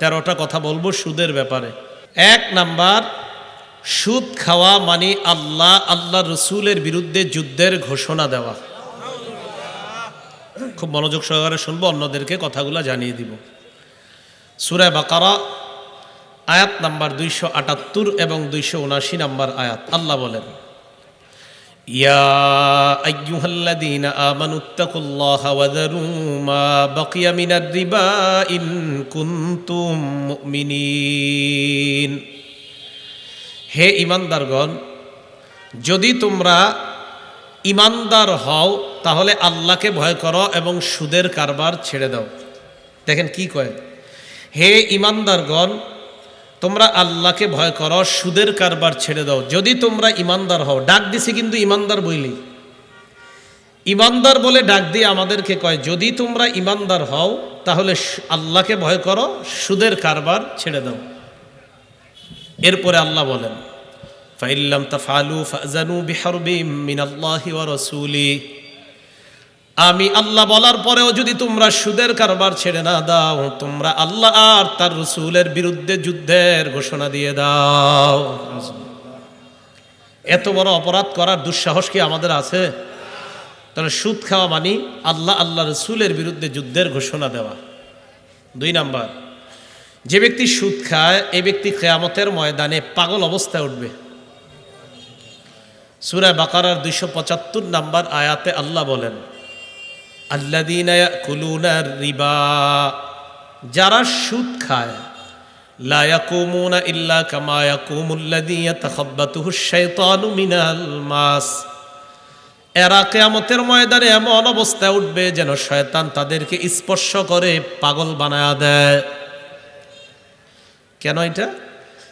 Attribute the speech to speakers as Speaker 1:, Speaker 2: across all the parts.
Speaker 1: তেরোটা কথা বলব সুদের ব্যাপারে। এক নাম্বার, সুদ খাওয়া মানে আল্লাহ আল্লাহ রসুলের বিরুদ্ধে যুদ্ধের ঘোষণা দেওয়া। খুব মনোযোগ সহকারে শুনব, অন্যদেরকে কথাগুলো জানিয়ে দিব। সুরায় বাকারা, আয়াত নাম্বার দুইশো আটাত্তর এবং দুইশো উনাশি নাম্বার আয়াত। আল্লাহ বলেন ইয়া আইয়ুহাল্লাযীনা আমানুত্তাকুল্লাহা ওয়া যারু মা বাকিয়া মিনার রিবা ইন কুনতুম মুমিনিন হে ইমানদারগণ, যদি তোমরা ইমানদার হও, তাহলে আল্লাহকে ভয় করো এবং সুদের কারবার ছেড়ে দাও। দেখেন কি কয়? হে ইমানদারগণ তোমরা আল্লাহকে ভয় করো, সুদের কারবার ছেড়ে দাও। যদি তোমরা ইমানদার হও, ডাক দিছি কিন্তু ইমানদার বইলি। ইমানদার বলে ডাক দিয়ে আমাদেরকে কয়, যদি তোমরা ইমানদার হও, তাহলে আল্লাহকে ভয় করো, সুদের কারবার ছেড়ে দাও। এরপরে আল্লাহ বলেন, ফাইল্লাম তাফালু ফাজানু বিহারবিম মিনাল্লাহি ওয়া রাসূলি। আমি আল্লাহ বলার পরেও যদি তোমরা সুদের কারবার ছেড়ে না দাও, তোমরা আল্লাহ আর তার রসুলের বিরুদ্ধে যুদ্ধের ঘোষণা দিয়ে দাও। এত বড় অপরাধ করার দুঃসাহস কি আমাদের আছে? তাহলে সুদ খাওয়া মানি আল্লাহ আল্লাহ রসুলের বিরুদ্ধে যুদ্ধের ঘোষণা দেওয়া। দুই নাম্বার, যে ব্যক্তি সুদ খায় এই ব্যক্তি কেয়ামতের ময়দানে পাগল অবস্থায় উঠবে। সুরায় বাকারার দুইশো পঁচাত্তর নাম্বার আয়াতে আল্লাহ বলেন আল্লাদিন কুলুনার রিবা যারা সুদ খায় লা ইয়াকুমুনা ইল্লা কামা ইয়াকুমুল্লাযী ইয়াতাখাব্বাতুহু আশ-শাইতানু মিনাল মাস এরা কেয়ামতের ময়দানে এমন অবস্থায় উঠবে যেন শয়তান তাদেরকে স্পর্শ করে পাগল বানায়া দেয় কেন এটা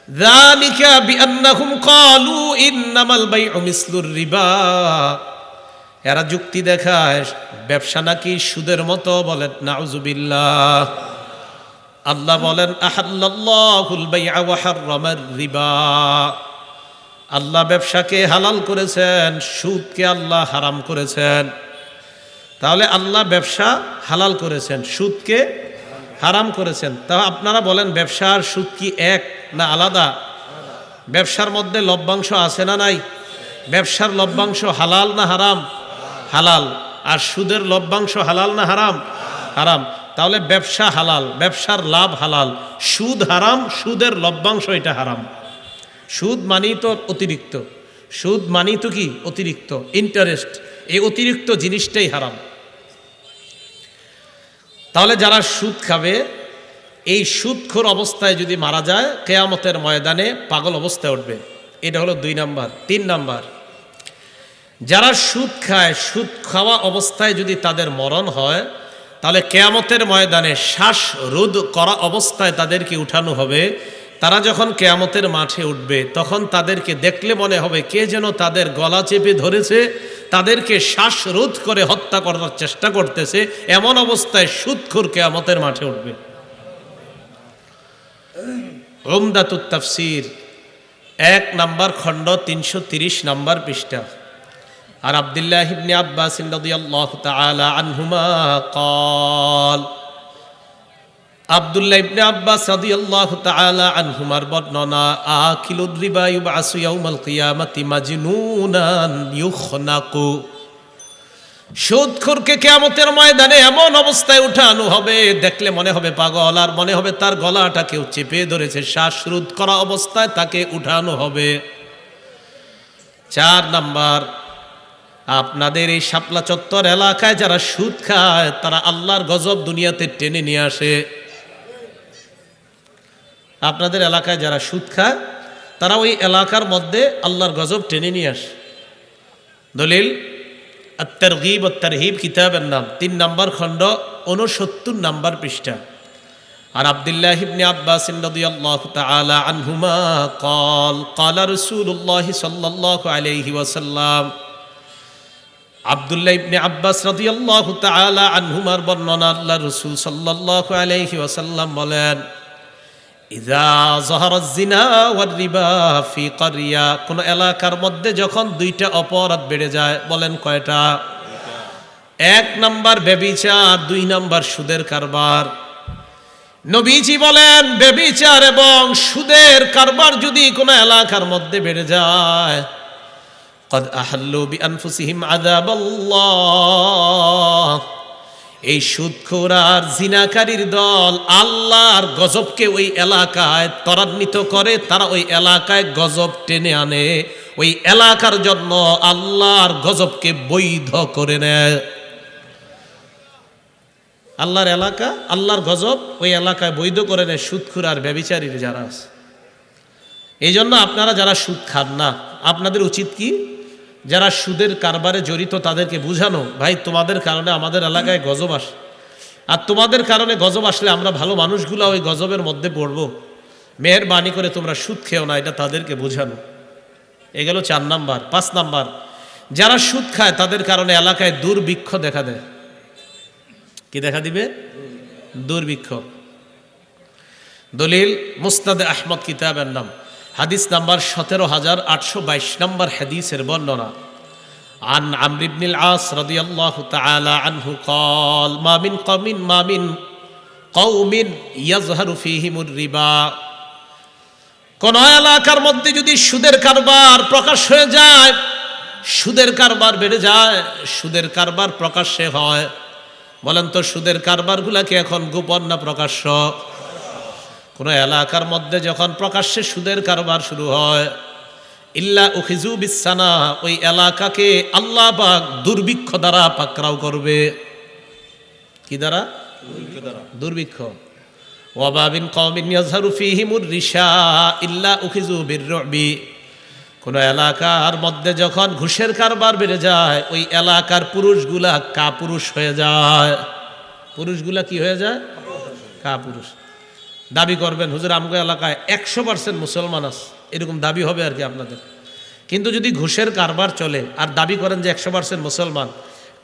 Speaker 1: ذلك بأنهم قالوا إنما البيع مثل الربا এরা যুক্তি দেখায়, ব্যবসা নাকি সুদের মতো বলেন, নাউজুবিল্লাহ। আল্লাহ বলেন রিবা। আল্লাহ ব্যবসাকে হালাল করেছেন, সুদকে আল্লাহ হারাম করেছেন। তাহলে আল্লাহ ব্যবসা হালাল করেছেন, সুদকে হারাম করেছেন। তা আপনারা বলেন ব্যবসা আর সুদ কি এক না আলাদা? ব্যবসার মধ্যে লভ্যাংশ আছে না নাই? ব্যবসার লভ্যাংশ হালাল না হারাম? হালাল। আর সুদের লভ্যাংশ হালাল না হারাম? হারাম। তাহলে ব্যবসা হালাল, ব্যবসার লাভ হালাল। সুদ হারাম, সুদের লভ্যাংশ এটা হারাম। সুদ মানেই তো অতিরিক্ত। সুদ মানেই তো কি? অতিরিক্ত। ইন্টারেস্ট এই অতিরিক্ত জিনিসটাই হারাম। তাহলে যারা সুদ খাবে, এই সুদখোর অবস্থায় যদি মারা যায়, কেয়ামতের ময়দানে পাগল অবস্থায় উঠবে। এটা হলো দুই নাম্বার। তিন নাম্বার। যারা সুদ খায়, সুদ খাওয়া অবস্থায় যদি তাদের মরণ হয়, তাহলে কেয়ামতের ময়দানে শ্বাস রোধ করা অবস্থায় তাদেরকে উঠানো হবে। তারা যখন কেয়ামতের মাঠে উঠবে, তখন তাদেরকে দেখলে মনে হবে কে যেন তাদের গলা চেপে ধরেছে, তাদেরকে শ্বাসরোধ করে হত্যা করার চেষ্টা করতেছে। এমন অবস্থায় সুদখোর কেয়ামতের মাঠে উঠবে। ওমদাতুত তাফসির, এক নাম্বার খণ্ড, তিনশো তিরিশ নাম্বার পৃষ্ঠা। আর আবদুল্লাহ ইবনে আব্বাস রাদিয়াল্লাহু তাআলা আনহুমা قال আব্দুল্লাহ ইবনে আব্বাস রাদিয়াল্লাহু তাআলা আনহুমার বর্ণনা আকিলুর রিবা ইউবাসু ইয়াউমাল কিয়ামাতি মাজনুনান ইউখনাকু সুদখোরকে কেয়ামতের ময়দানে এমন অবস্থায় উঠানো হবে দেখলে মনে হবে পাগল আর মনে হবে তার গলাটা কেউ চেপে ধরেছে শ্বাসরোধ করা অবস্থায় তাকে উঠানো হবে চার নাম্বার আপনাদের এই শাপলা চত্বর এলাকায় যারা সুদ খায় তারা আল্লাহর গজব দুনিয়াতে টেনে নিয়ে আসে আপনাদের এলাকায় যারা সুদ খায় তারা ওই এলাকার মধ্যে আল্লাহর গজব টেনে নিয়ে আসে দলিল আত্মারগিব তারহিব কিতাবের নাম তিন নম্বর খণ্ড উনসত্তর নম্বর পৃষ্ঠা আর আব্দুল্লাহ ইবনে আব্বাস রাদিয়াল্লাহু তাআলা আনহুমা قال قال رسول الله صلى الله عليه وسلم আব্দুল্লাহ ইবনে আব্বাস রাদিয়াল্লাহু তাআলা আনহুমার বর্ণনা আল্লাহ রাসূল সাল্লাল্লাহু আলাইহি ওয়াসাল্লাম বলেন ইদা জহরত জিনা রিবা ফি কারিয়া কোন এলাকার মধ্যে যখন দুইটা অপরাধ বেড়ে যায়, বলেন কয়টা? এক নাম্বার ব্যবিচার, দুই নাম্বার সুদের কারবার। নবীজি বলেন বেবিচার এবং সুদের কারবার যদি কোনো এলাকার মধ্যে বেড়ে যায় কদ আহাল্লু বি আনফুসিহিম আযাবাল্লাহ এই সুদখোর আর জিনাকারীর দল আল্লাহর গজবকে ওই এলাকায় ত্বরান্বিত করে, তারা ওই এলাকায় গজব টেনে আনে। ওই এলাকার জন্য আল্লাহর গজবকে বৈধ করে নেয়। আল্লাহর এলাকা, আল্লাহর গজব ওই এলাকায় বৈধ করে নেয় সুদখুর আর ব্যবিচারীর যারা আছে। এই জন্য আপনারা যারা সুদ খান না, আপনাদের উচিত কি? যারা সুদের কারবারে জড়িত তাদেরকে বুঝানো, ভাই, তোমাদের কারণে আমাদের এলাকায় গজব আসে আর তোমাদের কারণে গজব আসলে আমরা ভালো মানুষগুলো ওই গজবের মধ্যে পড়ব। মেহরবানি করে তোমরা সুদ খেও না, এটা তাদেরকে বোঝানো। এ গেল চার নাম্বার, পাঁচ নাম্বার। যারা সুদ খায়, তাদের কারণে এলাকায় দুর্ভিক্ষ দেখা দেয়। কি দেখা দিবে? দুর্ভিক্ষ। দলিল মুস্তাদে আহমদ কিতাবের নাম। হাদিস নাম্বার সতেরো হাজার আটশো বাইশ নম্বর হাদিসের বর্ণনা عن عمرو بن العاص رضي الله تعالى عنه قال ما من قوم ما من قوم يظهر فيهم الربا কোন এলাকার মধ্যে যদি সুদের কারবার প্রকাশ হয়ে যায় সুদের কারবার বেড়ে যায় সুদের কারবার প্রকাশ্যে হয় বলেন তো সুদের কারবারগুলা কি এখন গোপন না প্রকাশ্য কোন এলাকার মধ্যে যখন প্রকাশ্যে সুদের কারবার শুরু হয়, ইল্লা উখিজু বিসানা ওই এলাকাকে আল্লাহ পাক দুর্ভিক্ষ দ্বারা পাকরাও করবে। কি দ্বারা? দুর্ভিক্ষ ওয়াবাবিন কওমিন ইয়াজহারু রিশা ইল্লা উখিজু বিররবি। কোন এলাকার মধ্যে যখন ঘুষের কারবার বেড়ে যায়, ওই এলাকার পুরুষগুলা কাপুরুষ হয়ে যায়। পুরুষগুলা কি হয়ে যায়? কাপুরুষ। দাবি করবেন, হুজুর, আমগো এলাকায় একশো পার্সেন্ট মুসলমান আছে। এরকম দাবি হবে আর কি আপনাদের। কিন্তু যদি ঘুষের কারবার চলে আর দাবি করেন যে একশো পার্সেন্ট মুসলমান,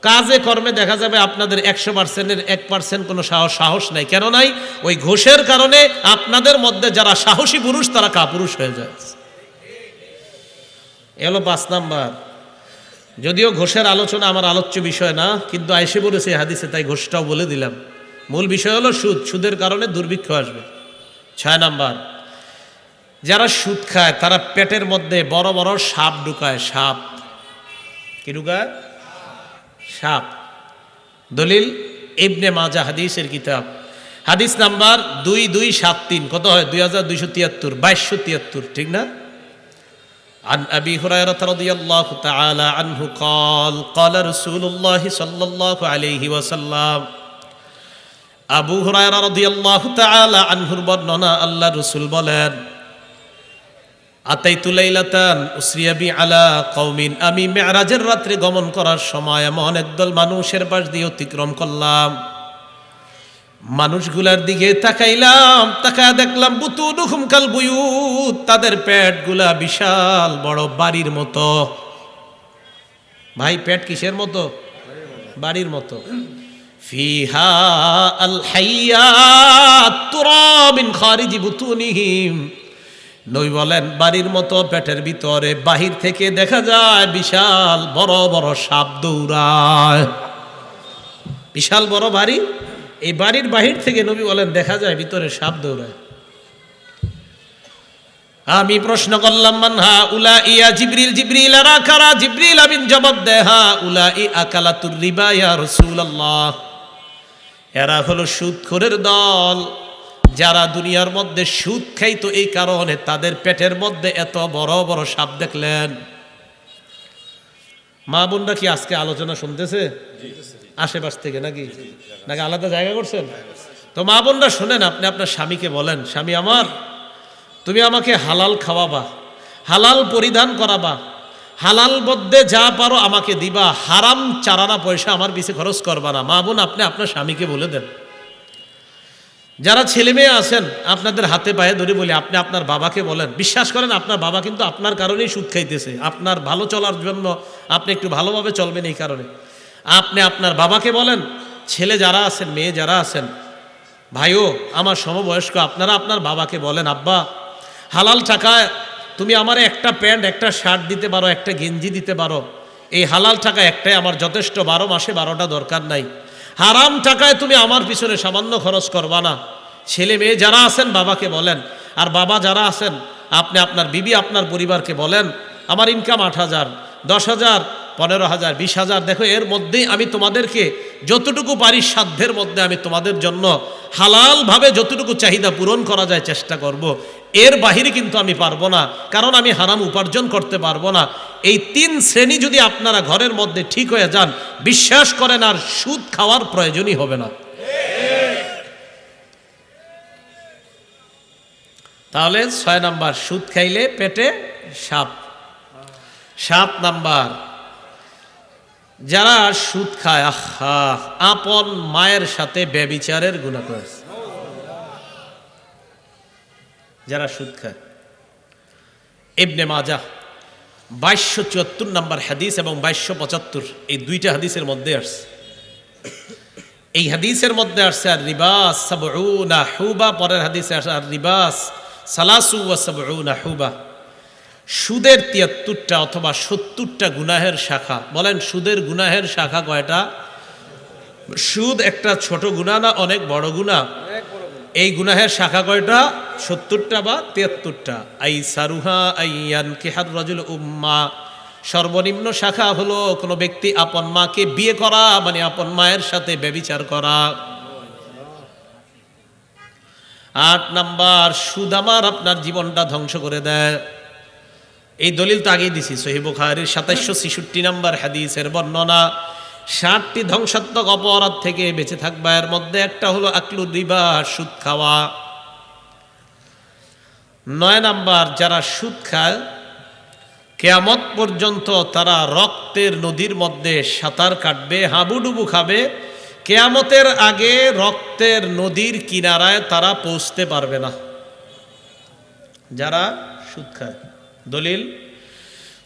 Speaker 1: কাজে কর্মে দেখা যাবে আপনাদের একশো পার্সেন্টের এক পার্সেন্ট কোনো সাহস সাহস নাই। কেন নাই? ওই ঘুষের কারণে আপনাদের মধ্যে যারা সাহসী পুরুষ, তারা কাপুরুষ হয়ে যায়। এলো পাঁচ নাম্বার। যদিও ঘোষের আলোচনা আমার আলোচ্য বিষয় না, কিন্তু আইসে বলেছে হাদিসে, তাই ঘোষটাও বলে দিলাম। মূল বিষয় হলো সুদ। সুদের কারণে দুর্ভিক্ষ আসবে। ছয় নাম্বার যারা সুদ খায় তারা পেটের মধ্যে বড় বড় সাপ ঢুকায় সাপ কি ঢুকায় সাপ দলিল ইবনে মাজা হাদিসের কিতাব হাদিস নাম্বার দুই দুই সাত তিন কত হয় দুই হাজার দুইশো তিয়াত্তর বাইশশো তিয়াত্তর ঠিক না عن أبي هريرة رضي الله تعالى عنه قال قال رسول الله صلى الله عليه وسلم আবু হুরায়রা রাদিয়াল্লাহু তাআলা আনহুর বর্ণনা আল্লাহ রাসূল বলেন, আতাইতু লাইলাতান উসরিয়া বি আলা কওমিন। আমি মেরাজের রাত্রে গমন করার সময় এমন একদল মানুষের পাশ দিয়ে অতিক্রম করলাম। মানুষগুলার দিকে তাকাইলাম, তাকায় দেখলাম বুতুনুহুম কাল বুয়ুত, তাদের পেটগুলা বিশাল বড় বাড়ির মতো। ভাই, পেট কিসের মতো? বাড়ির মতো। ফিহা আল হাইয়াত তুরাবিন খারিজি বুতুনিহিম। নই বলেন, বাড়ির মতো পেটের ভিতরে, বাহির থেকে দেখা যায় বিশাল বড় বড় সাপ দৌড়ায়। বিশাল বড় বাড়ি? এই বাড়ির বাহির থেকে নবী বলেন, দেখা যায় ভিতরে সাপ দৌড়ায়। আমি প্রশ্ন করলাম মান হা উলা ইয়া জিবরিল জিবরিল, আরা কারা জিবরিল আমিন জবাব দে হা উলা ই আকালাতুর রিবা, ইয়া রাসূলুল্লাহ। এরা হলো সুদখোরের দল। যারা দুনিয়ার মধ্যে সুদ খাইতো এই কারণে তাদের পেটের মধ্যে এত বড় বড় সাপ দেখলেন। মা বোনরা কি আজকে আলোচনা শুনতেছে? আশেপাশ থেকে নাকি? নাকি আলাদা জায়গা করছেন? তো মা বোনরা শোনেন, আপনি আপনার স্বামীকে বলেন, স্বামী আমার, তুমি আমাকে হালাল খাওয়াবা, হালাল পরিধান করাবা হালাল মধ্যে যা পারো আমাকে দিবা। হারাম চারানা পয়সা আমার পিছে খরচ করবা না। মা বোন, আপনি আপনার স্বামীকে বলে দেন। যারা ছেলে মেয়ে আছেন, আপনাদের হাতে পায়ে ধরে বলি, আপনি আপনার বাবাকে বলেন। বিশ্বাস করেন, আপনার বাবা কিন্তু আপনার কারণেই সুদ খাইতেছে। আপনার ভালো চলার জন্য আপনি একটু ভালোভাবে চলবেন এই কারণে। আপনি আপনার বাবাকে বলেন, ছেলে যারা আছেন, মেয়ে যারা আছেন, ভাইও, আমার সমবয়স্ক, আপনারা আপনার বাবাকে বলেন, আব্বা, হালাল টাকায় তুমি আমার একটা প্যান্ট, একটা শার্ট দিতে পারো, একটা গেঞ্জি দিতে পারো। এই হালাল টাকা একটাই, আমার যথেষ্ট। বারো মাসে বারোটা দরকার নাই। হারাম টাকায় তুমি আমার পিছনে সামান্য খরচ করবা না। ছেলে মেয়ে যারা আছেন, বাবাকে বলেন। আর বাবা যারা আছেন, আপনি আপনার বিবি আপনার পরিবারকে বলেন, আমার ইনকাম আট হাজার, দশ হাজার, পনেরো হাজার, বিশ হাজার। দেখো, এর মধ্যেই আমি তোমাদেরকে যতটুকু পারি সাধ্যের মধ্যে আমি তোমাদের জন্য হালালভাবে যতটুকু চাহিদা পূরণ করা যায় চেষ্টা করব। এর বাহিরে কিন্তু আমি পারব না, কারণ আমি হারাম উপার্জন করতে পারব না। এই তিন শ্রেণি যদি আপনারা ঘরের মধ্যে ঠিক হয়ে যান, বিশ্বাস করেন আর সুদ খাওয়ার প্রয়োজনই হবে না। তাহলে ছয় নাম্বার, সুদ খাইলে পেটে সাপ। সাত নাম্বার, যারা সুদ খায়, আহা, আপন মায়ের সাথে ব্যবিচারের গুণা করেছে। যারা সুদ খায়। ইবনে মাজা বাইশশো চুয়াত্তর নাম্বার হাদিস এবং বাইশশো পঁচাত্তর, এই দুইটা হাদিসের মধ্যে আসছে। এই হাদিসের মধ্যে আসছে, আর রিবাস সাবউনা হুবা, পরের হাদিসে আসে আর রিবাস সালাসু ওয়া হুবা। সুদের তিয়াত্তরটা অথবা সত্তরটা গুনাহের শাখা। বলেন, সুদের গুনাহের শাখা কয়টা? সুদ একটা ছোট গুণা না, অনেক বড় গুণা এই গুনাহের শাখা কয়টা? সত্তরটা বা তিয়াত্তরটা? আই সারুহা আইয়ান কেহার রজুল উম্মা। সর্বনিম্ন শাখা হলো কোনো ব্যক্তি আপন মাকে বিয়ে করা মানে আপন মায়ের সাথে ব্যবিচার করা। আট নাম্বার সুদ আমার আপনার জীবনটা ধ্বংস করে দেয়। এই দলিল তো আগেই দিছি সহি বুখারির সাতাইশশো ছেষট্টি নাম্বার হাদিসের বর্ণনা। ষাটটি ধ্বংসাত্মক অপরাধ থেকে বেঁচে থাকবা। এর মধ্যে একটা হলো আকলু রিবা, সুদ খাওয়া। নয় নাম্বার, যারা সুদ খায়, কেয়ামত পর্যন্ত তারা রক্তের নদীর মধ্যে সাঁতার কাটবে, হাবুডুবু খাবে। কেয়ামতের আগে রক্তের নদীর কিনারায় তারা পৌঁছতে পারবে না। যারা সুদ খায়, দলিল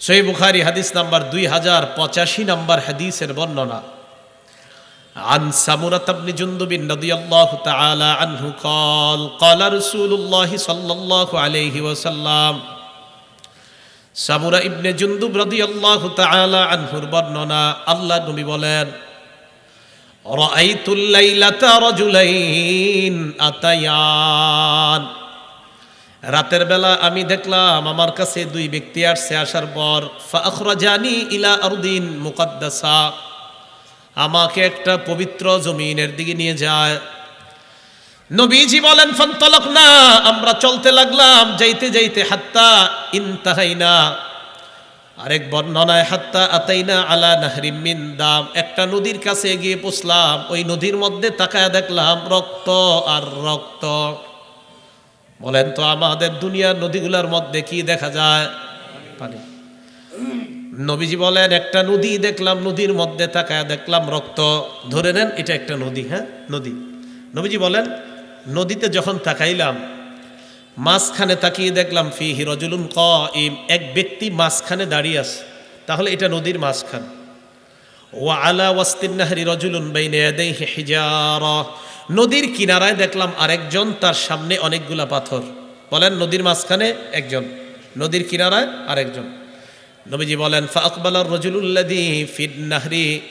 Speaker 1: সই বুখারি হাদিস নাম্বার দুই হাজার পঁচাশি নাম্বার হাদিসের বর্ণনা عن سمرة بن جندب رضي الله تعالى عنه قال قال رسول الله صلى الله عليه وسلم সামুরা ইবনে জুন্দুব রাদিয়াল্লাহু তাআলা আনহুর বর্ণনা আল্লাহ নবী বলেন রাআইতুল লাইলাতা রাজুলাইন আতায়ান রাতের বেলা আমি দেখলাম আমার কাছে দুই ব্যক্তি আসছে, আসার পর ফাখরাজানি ইলা আরদিন মুকাদ্দাসা। আমাকে একটা পবিত্র জমিনের দিকে নিয়ে যায়। নবীজি বলেন ফন্তলক না আমরা চলতে লাগলাম, যাইতে যাইতে হাত্তা ইনতাহাইনা। আরেক বর্ণনায়, হাত্তা আতাইনা আলা নাহরিম মিন দাম। একটা নদীর কাছে গিয়ে পৌঁছলাম। ওই নদীর মধ্যে তাকায় দেখলাম রক্ত আর রক্ত। বলেন তো, আমাদের দুনিয়ার নদীগুলোর মধ্যে কি দেখা যায়? পানি। নবীজি বলেন, একটা নদী দেখলাম, নদীর মধ্যে তাকায় দেখলাম রক্ত। ধরে নেন, এটা একটা নদী হ্যাঁ? নদী। নবীজি বলেন, নদীতে যখন তাকাইলাম, মাঝখানে তাকিয়ে দেখলাম ফি হিরজুলুন ক এক ব্যক্তি মাঝখানে দাঁড়িয়ে আছে। তাহলে এটা নদীর মাঝখান। ও আলা ওয়াস্তিনাহারি রজুলুন বাইনে হিজারা। নদীর কিনারায় দেখলাম আরেকজন, তার সামনে অনেকগুলা পাথর। বলেন, নদীর মাঝখানে একজন, নদীর কিনারায় আরেকজন। নবীজি বলেন ফাকবালার রজুলুল্লাদি ফিদ নাহরি।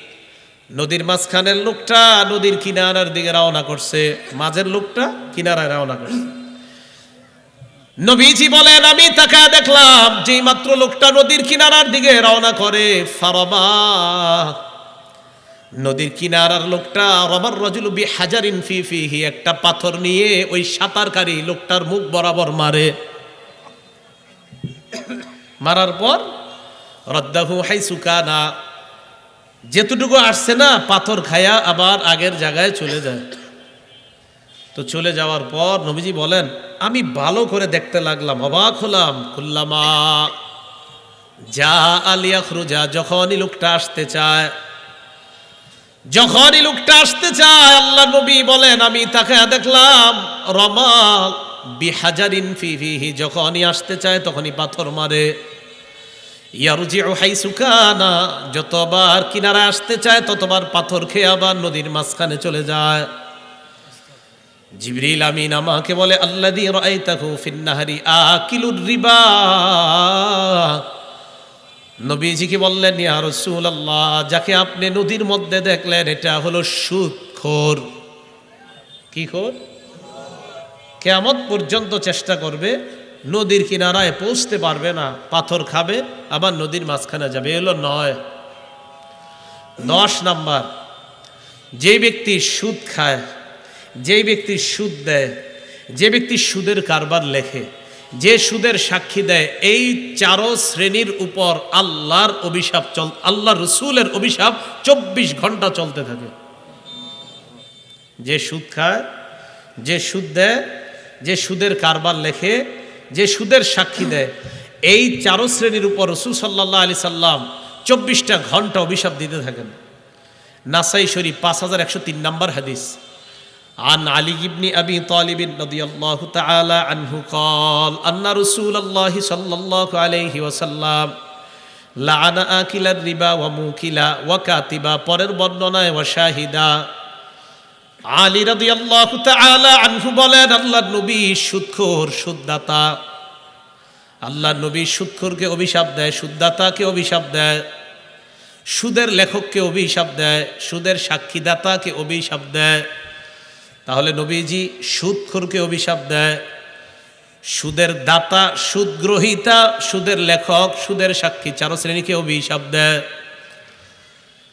Speaker 1: নদীর মাঝখানের লোকটা নদীর কিনারার দিকে রওনা করছে, মাঝের লোকটা কিনারায় রওনা করছে। নবীজি বলেন, আমি তাকে দেখলাম যে মাত্র লোকটা নদীর কিনারার দিকে রওনা করে ফারবা নদীর কিনারার লোকটা, রবার রজুল বি হাজারিন ফি ফিহি একটা পাথর নিয়ে ওই সাঁতারকারী লোকটার মুখ বরাবর মারে। মারার পর, রদ্দাহু হাই সুকা না যেতটুকু আসছে না, পাথর খায়া আবার আগের জায়গায় চলে যায়। তো চলে যাওয়ার পর নবীজি বলেন, আমি ভালো করে দেখতে লাগলাম, অবাক হলাম খুল্লামা যা আলিয়া খুরুজা যখনই লোকটা আসতে চায় যখনই লোকটা আসতে চায় আল্লাহ নবী বলেন, আমি তাকে দেখলাম রমা বিহাজারিন ফিহি যখনই আসতে চায়, তখনই পাথর মারে। ইয়ারুজি হাই সুকানা যতবার কিনারা আসতে চায়, ততবার পাথর খেয়ে আবার নদীর মাঝখানে চলে যায়। জিবরিল আমিন আমাকে বলে আল্লাদি রাইতাহু ফিন্নাহারি আকিলুর রিবা। নবীজিকে বললেন, ইয়া রাসূলুল্লাহ, যাকে আপনি নদীর মধ্যে দেখলেন, এটা হলো সুদখোর কি খোর? কেয়ামত পর্যন্ত চেষ্টা করবে, নদীর কিনারায় পৌঁছতে পারবে না, পাথর খাবে, আবার নদীর মাঝখানে যাবে। এলো নয়। দশ নাম্বার যে ব্যক্তি সুদ খায়, যেই ব্যক্তি সুদ দেয়, যে ব্যক্তি সুদের কারবার লেখে যে সুদের সাক্ষী দেয়, এই চারো শ্রেণির উপর আল্লাহর অভিশাপ চল আল্লাহ রসুলের অভিশাপ চব্বিশ ঘণ্টা চলতে থাকে। যে সুদ খায়, যে সুদ দেয়, যে সুদের কারবার লেখে, যে সুদের সাক্ষী দেয়, এই চারো শ্রেণির উপর রসুল সাল্লাহ আলি সাল্লাম চব্বিশটা ঘণ্টা অভিশাপ দিতে থাকেন। নাসাই শরীফ পাঁচ হাজার একশো তিন নম্বর হাদিস। عن علي بن أبي طالب رضي الله تعالى عنه قال أن رسول الله صلى الله عليه وسلم لعن آكل الربا وموكلا وكاتبا পরের বর্ণনায় ওয়াশাহিদা আলী রাদিয়াল্লাহু তাআলা আনহু বলেন আল্লাহর নবী সুদখোর সুদদাতা আল্লাহর নবী সুদখোরকে অভিশাপ দেয় সুদদাতাকে অভিশাপ দেয় সুদের লেখককে অভিশাপ দেয় সুদের সাক্ষীদাতাকে অভিশাপ দেয় তাহলে নবীজি সুদখোরকে অভিশাপ দেয়। সুদের দাতা সুদ গ্রহিতা সুদের লেখক, সুদের সাক্ষী চারো শ্রেণীকে অভিশাপ দেয়।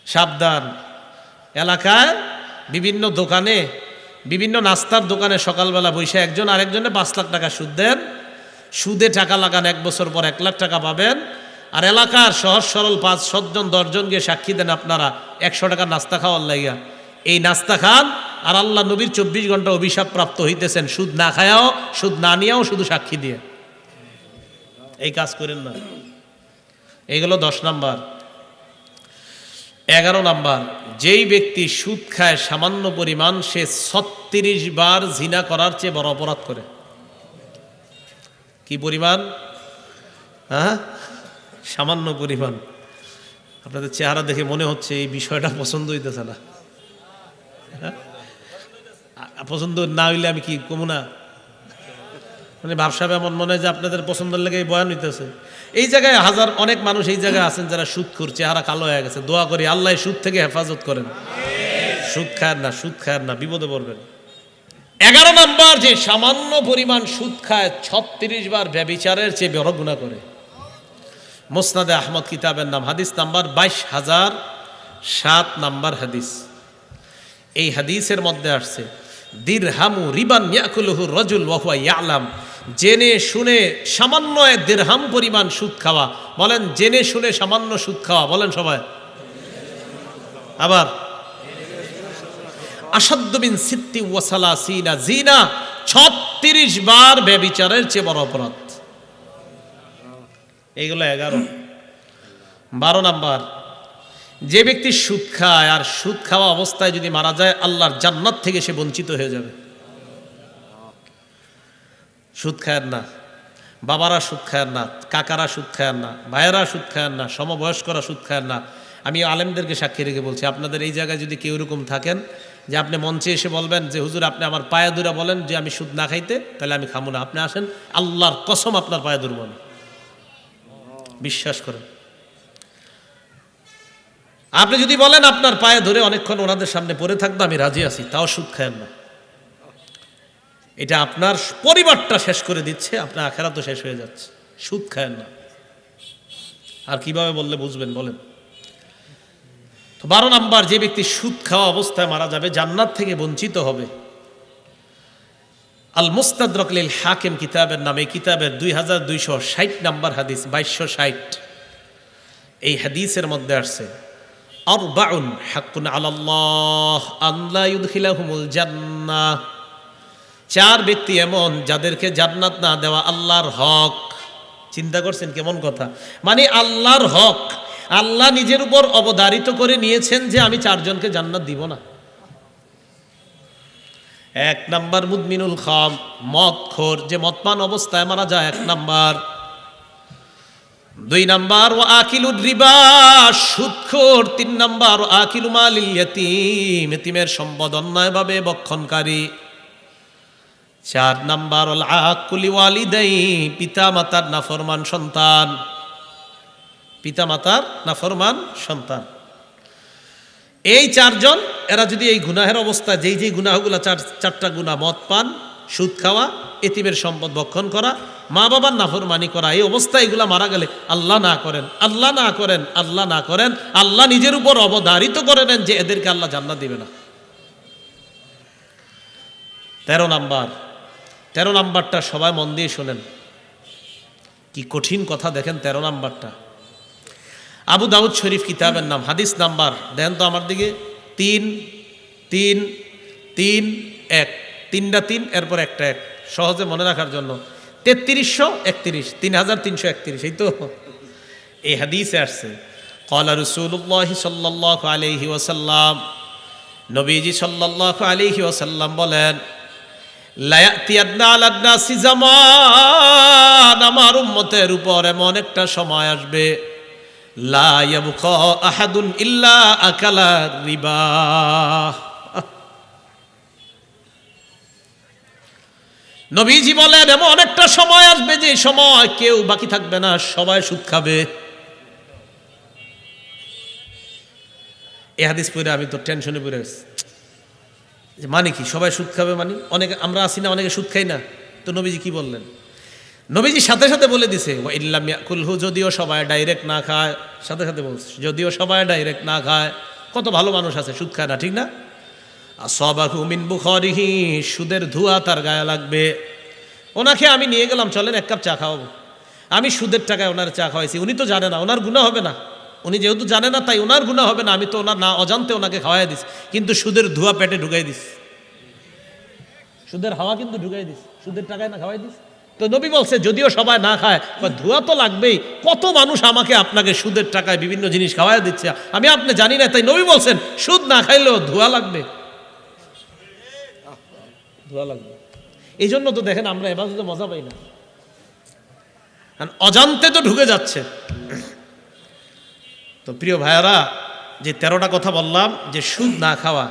Speaker 1: সাবধান। এলাকায় বিভিন্ন দোকানে, বিভিন্ন নাস্তার দোকানে সকালবেলা বসে একজন আরেকজনে পাঁচ লাখ টাকা সুদ দেন। সুদে টাকা লাগান, এক বছর পর এক লাখ টাকা পাবেন। আর এলাকার সহজ সরল পাঁচ, সাতজন, দশজনকে সাক্ষী দেন আপনারা একশো টাকা নাস্তা খাওয়ার লাইয়া এই নাস্তা খান আর আল্লাহ নবীর চব্বিশ ঘণ্টা অভিশাপ প্রাপ্ত হইতেছেন, সুদ না খায়াও, সুদ না নিয়েও, শুধু সাক্ষী দিয়ে। এই কাজ করেন না। এইগুলো দশ নাম্বার। এগারো নাম্বার, যেই ব্যক্তি সুদ খায়, সামান্য পরিমাণ সে ছত্রিশ বার জিনা করার চেয়ে বড় অপরাধ করে। কি পরিমাণ? হ্যাঁ? সামান্য পরিমাণ। আপনাদের চেহারা দেখে মনে হচ্ছে এই বিষয়টা পছন্দ হইতেছে না। পছন্দ না হইলে আমি কি কমু না? মানে ভাবসাব এমন মনে হয় যে আপনাদের পছন্দের লেগে বয়ান হইতেছে। এই জায়গায় হাজার অনেক মানুষ এই জায়গায় আছেন যারা সুদ করছে চেহারা কালো হয়ে গেছে। দোয়া করি আল্লাহ সুদ থেকে হেফাজত করেন। সুদ খায় না, সুদ খায় না, বিপদে পড়বেন। এগারো নাম্বার যে সামান্য পরিমাণ সুদ খায়, ছত্রিশ বার ব্যবিচারের চেয়ে বড় গুণা করে। মোসনাদে আহমদ কিতাবের নাম, হাদিস নাম্বার বাইশ হাজার সাত নাম্বার হাদিস। এই হাদিসের মধ্যে আসছে দিরহামু রিবান ইয়াকুলহু রজুল ওয়াহুয়া ইয়ালাম। জেনে শুনে সামান্য এক দিরহাম পরিমাণ সুদ খাওয়া। বলেন, জেনে শুনে সামান্য সুদ খাওয়া, বলেন সবাই। আবার আসাদ্দবিন সিত্তি ওয়াসালা সিনা জিনা, ছত্রিশ বার ব্যবিচারের চেয়ে বড় অপরাধ। এইগুলো এগারো। বারো নাম্বার যে ব্যক্তি সুদ খায় আর সুদ খাওয়া অবস্থায় যদি মারা যায়, আল্লাহর জান্নাত থেকে সে বঞ্চিত হয়ে যাবে। সুদ খায়ের না। বাবারা সুদ খায়ের না, কাকারা সুদ খায়ের না, ভাইয়েরা সুদ খায়ের না, সমবয়স্করা সুদ খায়ের না। আমি আলেমদেরকে সাক্ষী রেখে বলছি, আপনাদের এই জায়গায় যদি কেউ এরকম থাকেন যে আপনি মঞ্চে এসে বলবেন যে, হুজুর, আপনি আমার পায়ে দূরা বলেন যে আমি সুদ না খাইতে, তাহলে আমি খামো না। আপনি আসেন, আল্লাহর কসম আপনার পায়ে দূর বলেন বিশ্বাস করেন। আপনি যদি বলেন আপনার পায়ে ধরে অনেকক্ষণ ওনাদের সামনে পড়ে থাকব, আমি রাজি আছি, তাও সুদ খায়েন না। এটা আপনার পরিবারটা শেষ করে দিচ্ছে, আপনার আখেরা তো শেষ হয়ে যাচ্ছে, সুদ খায়েন না। আর কীভাবে বললে বুঝবেন, বলেন। তো বারো নাম্বার, যে ব্যক্তি সুদ খাওয়া অবস্থায় মারা যাবে, জান্নাত থেকে বঞ্চিত হবে। আল মুস্তাদরকলিল হাকিম কিতাবের নামে কিতাবের দুই হাজার দুইশো ষাট নাম্বার হাদিস, বাইশশো ষাট। এই হাদিসের মধ্যে আসছে চার ব্যক্তি এমন যাদেরকে জান্নাত না দেওয়া আল্লাহর হক। চিন্তা করছেন কেমন কথা? মানে আল্লাহর হক, আল্লাহ নিজের উপর অবধারিত করে নিয়েছেন যে আমি চারজনকে জান্নাত দিব না। এক নাম্বার মুদমিনুল খাম মদ খোর যে মদপান অবস্থায় মারা যায়, এক নাম্বার। দুই নাম্বার ও আকিলুর রিবা সুদখোর তিন নাম্বার ও আকিলু মালিল ইয়াতিম এতিমের সম্পদ অন্যায়ভাবে বক্ষণকারী। চার নাম্বার হল আকুলি ওয়ালিদাই পিতা মাতার নাফরমান সন্তান। পিতা মাতার নাফরমান সন্তান। এই চারজন, এরা যদি এই গুনাহের অবস্থা, যেই যেই গুনাহগুলো চার, চারটা গুণা মদ পান, সুদ খাওয়া এতিমের সম্পদ ভক্ষণ করা মা বাবার নাফরমানি করা, এই অবস্থা এগুলা মারা গেলে আল্লাহ না করেন, আল্লাহ না করেন, আল্লাহ না করেন, আল্লাহ নিজের উপর অবধারিত করে নেন যে এদেরকে আল্লাহ জান্নাত দিবে না। তেরো নাম্বার, তেরো নাম্বারটা সবাই মন দিয়ে শোনেন। কি কঠিন কথা দেখেন তেরো নাম্বারটা। আবু দাউদ শরীফ কিতাবের নাম, হাদিস নাম্বার দেখেন তো আমার দিকে, তিন তিন তিন, এক, তিনটা তিন, এরপর একটা এক। সহজে মনে রাখার জন্য। তেত্রিশশো একত্রিশ তিন হাজার তিনশো একত্রিশ, এই তো। এই হাদিসে আসছে কলা রসুল্লাহ সাল্লাহ আলহি ওসাল্লাম নবীজি সাল্লাহ আলহি ওসাল্লাম বলেন আমার উম্মতের উপর এমন একটা সময় আসবে, লা ইয়াবকা আহাদুন ইল্লা আকালা রিবা নবীজি বলেন, এমন একটা সময় আসবে যে সময় কেউ বাকি থাকবে না, সবাই সুদ খাবে। এ হাদিস পড়ে আমি তো টেনশনে পড়ে যে মানে কি, সবাই সুদ খাবে মানে? অনেকে, আমরা আসি না, অনেকে সুদ খাই না। তো নবীজি কি বললেন? নবীজি সাথে সাথে বলে দিছে, "ওয়া ইল্লাম ইয়াকুলহু, যদিও সবাই ডাইরেক্ট না খায়। সাথে সাথে বলছে, যদিও সবাই ডাইরেক্ট না খায়, কত ভালো মানুষ আছে, সুদ খায় না, ঠিক না? সবাহু মিন বুখারিহি, সুদের ধোঁয়া তার গায়ে লাগবে। ওনাকে আমি নিয়ে গেলাম, চলেন এক কাপ চা খাওয়াবো। আমি সুদের টাকায় ওনার চা খাওয়াইছি, উনি তো জানে না, ওনার গুণা হবে না। উনি যেহেতু জানে না, তাই ওনার গুণা হবে না, আমি তো ওনার না অজান্তে ওনাকে খাওয়াই দিস কিন্তু সুদের ধোঁয়া পেটে ঢুকাই দিস সুদের হাওয়া কিন্তু ঢুকাই দিস সুদের টাকায় না খাওয়াই দিস তো নবী বলছে, যদিও সবাই না খায় বা ধোঁয়া তো লাগবেই, কত মানুষ আমাকে আপনাকে সুদের টাকায় বিভিন্ন জিনিস খাওয়াই দিচ্ছে, আমি আপনি জানি না, তাই নবী বলছেন, সুদ না খাইলেও ধোঁয়া লাগবে। ধোয়া লাগবে। এই জন্য তো দেখেন আমরা এবার তো মজা পাই না। অজান্তে তো ঢুকে যাচ্ছে। তো প্রিয় ভাইয়ারা, যে তেরোটা কথা বললাম, যে সুদ না খাওয়া